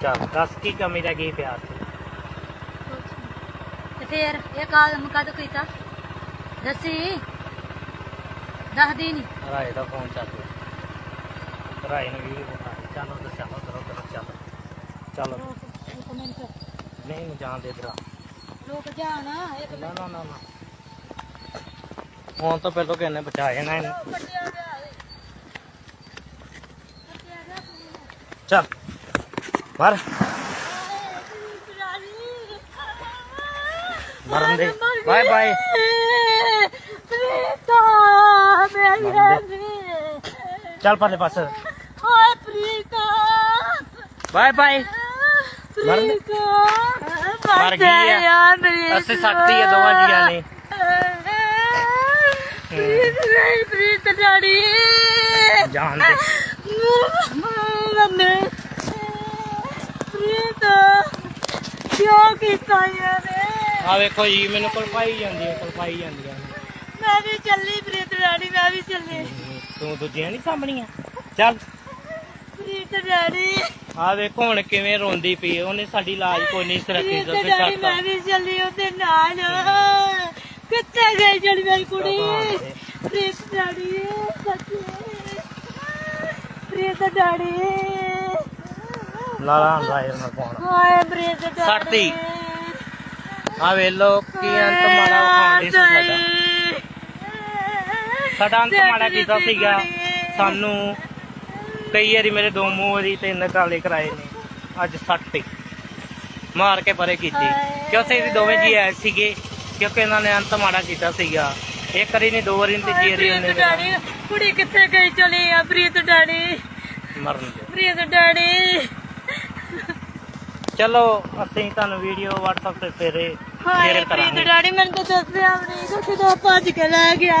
ਚੱਲ ਦੱਸ ਕੀ ਕਮੀ ਰਹਿ ਗਈ ਪਿਆਰ ਤੇ ਫੇਰ ਇਹ ਕਾਲਮ ਕਦ ਕੀਤਾ? ਦੱਸੀ? ਦੱਸਦੀ ਨਹੀਂ ਰਾਏ ਦਾ ਫੋਨ ਚੱਲ ਰਿਹਾ ਰਾਏ ਨੂੰ ਬਣਾ ਰਹੀ ਚੱਲ ਚੱਲ ਉਧਰ ਉਧਰ ਚੱਲ। ਚੱਲ। ਇੱਕ ਮਿੰਟ। ਨਹੀਂ ਨੂੰ ਜਾਣ ਦੇ ਇਧਰ ਲੋਕ ਜਾਣ ਇੱਕ ਨਾ ਨਾ ਨਾ ਨਾ। ਹੁਣ ਤਾਂ ਪਹਿਲਾਂ ਕਿਹਨੇ ਬਚਾ ਜਾਣਾ ਇਹਨੂੰ ਚੱਲ। ਮਰ ਮਰਨ ਦੇ। Bye bye. ਪ੍ਰੀਤਾ ਮੇਰੀ ਚੱਲ ਪਰਲੇ ਪਾਸੇ। ਹਾਏ ਪ੍ਰੀਤਾ ਬਾਏ ਬਾਏ। ਮਰਨ ਦੇ। ਮਰ ਗਈ ਆ। ਅਸੀਂ ਸੱਟਤੀ ਆ ਦੋਵਾਂ ਜੀਆਂ ਨੇ। ਪ੍ਰੀਤ ਪ੍ਰੀਤ ਜਾਣ ਦੇ। ਮੰਮੀ ਪ੍ਰੀਤ ਕਿਉਂ ਕੀਤਾ ਯਾਰੇ ਆ ਵੇਖੋ ਜੀ ਮੈਨੂੰ ਕੋਲ ਪਾਈ ਜਾਂਦੀ ਹੈ ਕੋਲ ਪਾਈ ਜਾਂਦੀਆਂ ਨੇ। ਮੈਂ ਵੀ ਚੱਲੀ ਪ੍ਰੀਤ ਡਾੜੀ ਮੈਂ ਵੀ ਚੱਲੀ। ਤੂੰ ਦੂਜੀਆਂ ਨਹੀਂ ਸਾਂਭਣੀਆਂ? ਚੱਲ। ਪ੍ਰੀਤ ਡਾੜੀ ਆ ਵੇਖੋ ਹੁਣ ਕਿਵੇਂ ਰੋਂਦੀ ਪਈ ਹੈ। ਉਹਨੇ ਸਾਡੀ ਲਾਜ ਕੋਈ ਨਹੀਂ ਸਰਕੀ ਪ੍ਰੀਤ ਡਾੜੀ ਦੱਸੇ ਮੈਂ ਵੀ ਚੱਲੀ ਉਹਦੇ ਨਾਲ। ਕਿੱਥੇ ਗਈ ਜਿਹੜੀ ਮੇਰੀ ਕੁੜੀ? ਪ੍ਰੀਤ ਡਾੜੀ ਸੱਚੇ। ਪ੍ਰੀਤ ਡਾੜੀ ਲਾਲਾ ਰਾਇਰ ਨਾਲ ਪਾਉਣਾ ਹਾਏ ਪ੍ਰੀਤ ਡਾੜੀ ਸੱਟਤੀ। ਆ ਵੇ ਲੋ ਕੀ ਅੰਤ ਮਾੜਾ ਵਿਖਾਉਂਦੇ ਸੀ ਸਾਡਾ। ਸਾਡਾ ਅੰਤ ਮਾੜਾ ਕੀਤਾ ਸੀਗਾ। ਸਾਨੂੰ ਕਈ ਵਾਰੀ ਮੇਰੇ ਦੋ ਮੂੰਹ ਵਾਰੀ ਤਿੰਨ ਕਾਲੇ ਕਰਾਏ ਨੇ। ਅੱਜ ਸੱਟ ਮਾਰ ਕੇ ਪਰੇ ਕੀਤੀ। ਕਿਉਂਕਿ ਅਸੀਂ ਦੋਵੇਂ ਜੀ ਆਏ ਸੀਗੇ? ਕਿਉਂਕਿ ਇਹਨਾਂ ਨੇ ਅੰਤ ਮਾੜਾ ਕੀਤਾ ਸੀਗਾ। ਇੱਕ ਵਾਰੀ ਨਹੀਂ ਦੋ ਵਾਰੀ ਨਹੀਂ ਤੀਜੀ ਵਾਰੀ ਉਹਨੇ ਡੈਡੀ ਕੁੜੀ ਕਿੱਥੇ ਗਈ ਚਲੀ ਆ ਪ੍ਰੀਤ ਡੈਡੀ? ਮਰਨ ਦੇ। ਪ੍ਰੀਤ ਡੈਡੀ। ਚਲੋ ਅਸੀਂ ਤੁਹਾਨੂੰ ਵੀਡੀਓ WhatsApp ਤੇ ਫੇਰੇ ਹਾਏ ਸ਼ੇਅਰ ਪ੍ਰੀਤ ਕਰਾਂਗੇ। ਡੈਡੀ ਮੈਨੂੰ ਤਾਂ ਦੱਸਿਆ ਵੀ ਨਹੀਂ ਕਿ ਕਿਦੋਂ ਭੱਜ ਕੇ ਲੈ ਗਿਆ